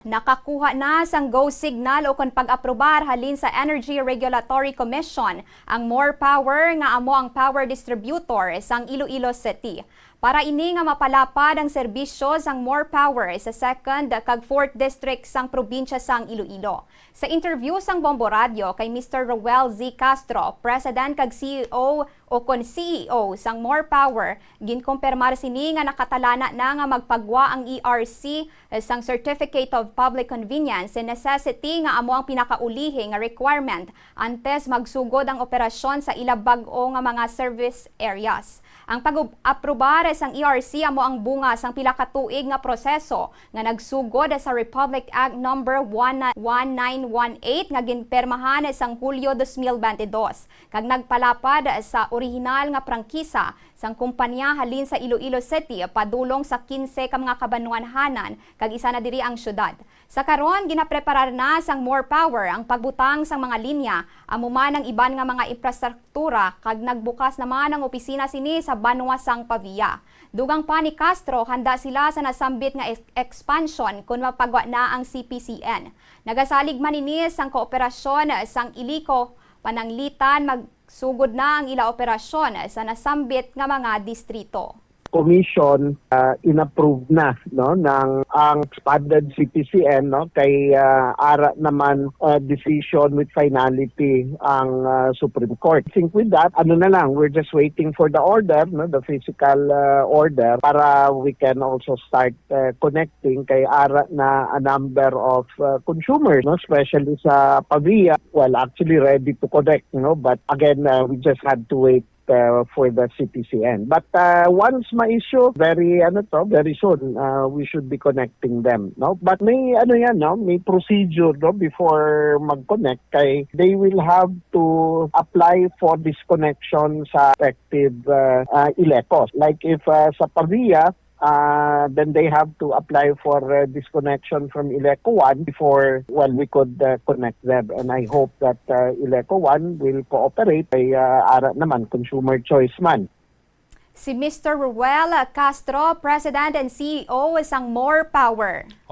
Nakakuha na sang go signal o kon pag-aprobar halin sa Energy Regulatory Commission ang more power nga amo ang power distributor sang Iloilo City. Para ini nga mapalapad ang serbisyo sang more power sa 2nd kag 4th district sang probinsya sang Iloilo. Sa interview sang Bombo Radio kay Mr. Roel Z. Castro, President kag CEO o kon CEO sang More Power, ginkumpirmar sini nga nakatalana na nga magpagwa ang ERC sang Certificate of Public Convenience and Necessity nga amo ang pinakaulihi nga requirement antes magsugod ang operasyon sa ilabag-o nga mga service areas. Ang pag-aprobar sang ERC amo ang bunga sang pila ka tuig nga proseso nga nagsugod sa Republic Act number 1918 nga ginpermahan sang Hulyo 2022 kag nagpalapad sa orihinal nga prangkisa sang kumpanya halin sa Iloilo City padulong sa 15 ka mga kabanwanhanan kag isa na diri ang syudad. Sa karon ginapreparar na sang more power ang pagbutang sang mga linya amo man ang iban nga mga infrastruktura kag nagbukas naman ang opisina sini sa Banwa sang Pavia. Dugang pa ni Castro, handa sila sa nasambit nga ex- expansion kung mapagwa na ang CPCN. Nagasalig man ini sang kooperasyon sang Iliko pananglitan magsugod na ang ila operasyon sa nasambit nga mga distrito. Commission uh, inapprove na no ng ang expanded CPCN no kay uh, ara naman uh, decision with finality ang uh, Supreme Court. I think with that ano na lang we're just waiting for the order no the physical uh, order para we can also start uh, connecting kay ara na a number of uh, consumers no especially sa Pavia well actually ready to connect no but again uh, we just had to wait uh, for the CPCN. But uh, once ma-issue, very ano to, very soon uh, we should be connecting them, no? But may ano yan, no? May procedure no before mag-connect kay they will have to apply for disconnection sa effective uh, uh, ILECOS. Like if uh, sa Pavia, uh, then they have to apply for uh, disconnection from Ileco 1 before, well, we could uh, connect them. And I hope that uh, Ileco 1 will cooperate kay uh, ara naman, consumer choice man. Si Mr. Ruel Castro, President and CEO sang More Power.